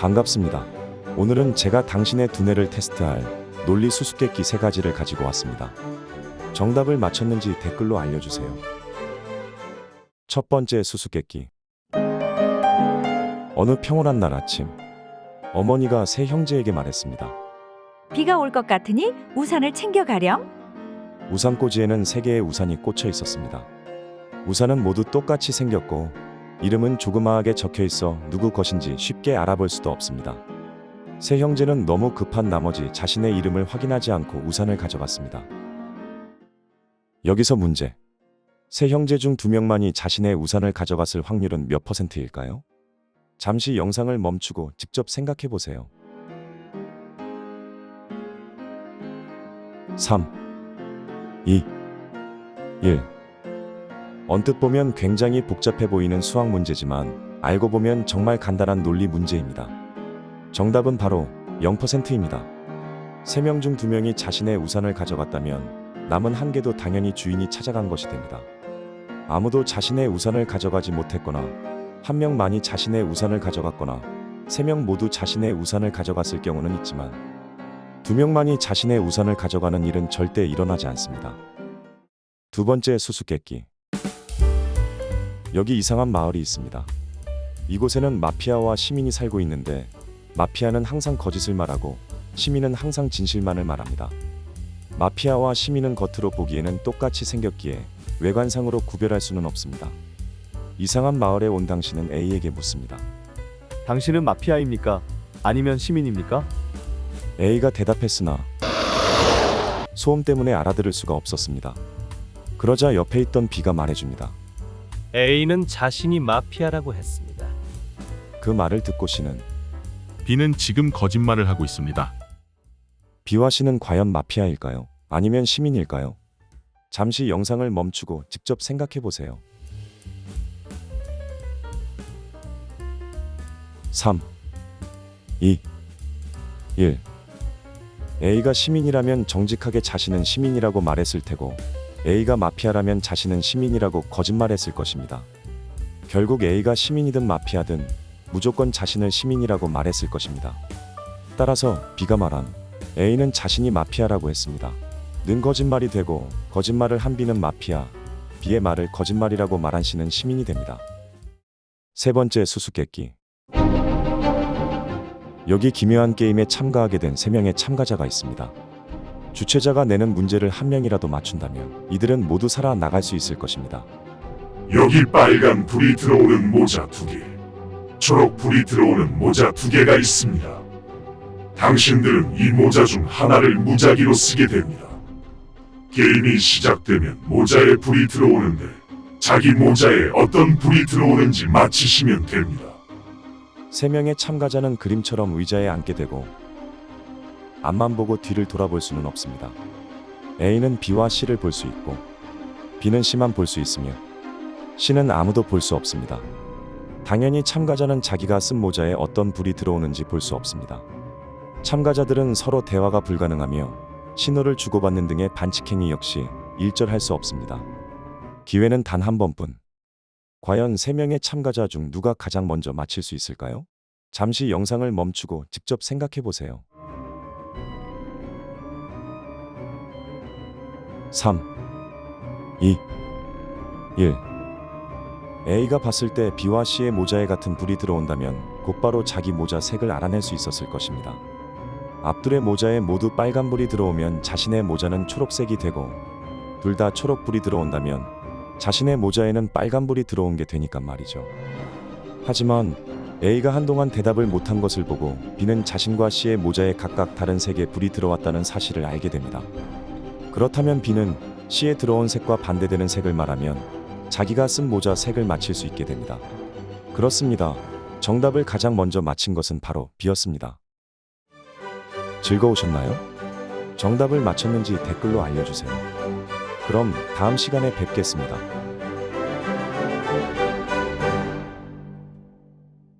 반갑습니다. 오늘은 제가 당신의 두뇌를 테스트할 논리 수수께끼 세 가지를 가지고 왔습니다. 정답을 맞췄는지 댓글로 알려주세요. 첫 번째 수수께끼. 어느 평온한 날 아침, 어머니가 세 형제에게 말했습니다. 비가 올 것 같으니 우산을 챙겨가렴. 우산꽂이에는 세 개의 우산이 꽂혀 있었습니다. 우산은 모두 똑같이 생겼고 이름은 조그마하게 적혀 있어 누구 것인지 쉽게 알아볼 수도 없습니다. 세 형제는 너무 급한 나머지 자신의 이름을 확인하지 않고 우산을 가져갔습니다. 여기서 문제. 세 형제 중 두 명만이 자신의 우산을 가져갔을 확률은 몇 퍼센트일까요? 잠시 영상을 멈추고 직접 생각해 보세요. 3, 2, 1. 언뜻 보면 굉장히 복잡해 보이는 수학 문제지만 알고 보면 정말 간단한 논리 문제입니다. 정답은 바로 0%입니다. 3명 중 2명이 자신의 우산을 가져갔다면 남은 한 개도 당연히 주인이 찾아간 것이 됩니다. 아무도 자신의 우산을 가져가지 못했거나 한 명만이 자신의 우산을 가져갔거나 3명 모두 자신의 우산을 가져갔을 경우는 있지만 두 명만이 자신의 우산을 가져가는 일은 절대 일어나지 않습니다. 두 번째 수수께끼. 여기 이상한 마을이 있습니다. 이곳에는 마피아와 시민이 살고 있는데 마피아는 항상 거짓을 말하고 시민은 항상 진실만을 말합니다. 마피아와 시민은 겉으로 보기에는 똑같이 생겼기에 외관상으로 구별할 수는 없습니다. 이상한 마을에 온 당신은 A에게 묻습니다. 당신은 마피아입니까? 아니면 시민입니까? A가 대답했으나 소음 때문에 알아들을 수가 없었습니다. 그러자 옆에 있던 B가 말해줍니다. A는 자신이 마피아라고 했습니다. 그 말을 듣고 C는 B는 지금 거짓말을 하고 있습니다. B와 C는 과연 마피아일까요? 아니면 시민일까요? 잠시 영상을 멈추고 직접 생각해 보세요. 3, 2, 1. A가 시민이라면 정직하게 자신은 시민이라고 말했을 테고, A가 마피아라면 자신은 시민이라고 거짓말했을 것입니다. 결국 A가 시민이든 마피아든 무조건 자신을 시민이라고 말했을 것입니다. 따라서 B가 말한 A는 자신이 마피아라고 했습니다. 는 거짓말이 되고 거짓말을 한 B는 마피아, B의 말을 거짓말이라고 말한 C는 시민이 됩니다. 세 번째 수수께끼. 여기 기묘한 게임에 참가하게 된 3명의 참가자가 있습니다. 주최자가 내는 문제를 한 명이라도 맞춘다면 이들은 모두 살아나갈 수 있을 것입니다. 여기 빨간 불이 들어오는 모자 두 개, 초록 불이 들어오는 모자 두 개가 있습니다. 당신들은 이 모자 중 하나를 무작위로 쓰게 됩니다. 게임이 시작되면 모자에 불이 들어오는데 자기 모자에 어떤 불이 들어오는지 맞히시면 됩니다. 세 명의 참가자는 그림처럼 의자에 앉게 되고 앞만 보고 뒤를 돌아볼 수는 없습니다. A는 B와 C를 볼 수 있고 B는 C만 볼 수 있으며 C는 아무도 볼 수 없습니다. 당연히 참가자는 자기가 쓴 모자에 어떤 불이 들어오는지 볼 수 없습니다. 참가자들은 서로 대화가 불가능하며 신호를 주고받는 등의 반칙행위 역시 일절할 수 없습니다. 기회는 단 한 번뿐. 과연 3명의 참가자 중 누가 가장 먼저 맞힐 수 있을까요? 잠시 영상을 멈추고 직접 생각해 보세요. 3, 2, 1. A가 봤을 때 B와 C의 모자에 같은 불이 들어온다면 곧바로 자기 모자 색을 알아낼 수 있었을 것입니다. 앞둘의 모자에 모두 빨간 불이 들어오면 자신의 모자는 초록색이 되고 둘 다 초록 불이 들어온다면 자신의 모자에는 빨간 불이 들어온 게 되니까 말이죠. 하지만 A가 한동안 대답을 못한 것을 보고 B는 자신과 C의 모자에 각각 다른 색의 불이 들어왔다는 사실을 알게 됩니다. 그렇다면 B는 C에 들어온 색과 반대되는 색을 말하면 자기가 쓴 모자 색을 맞힐 수 있게 됩니다. 그렇습니다. 정답을 가장 먼저 맞힌 것은 바로 B였습니다. 즐거우셨나요? 정답을 맞췄는지 댓글로 알려주세요. 그럼 다음 시간에 뵙겠습니다.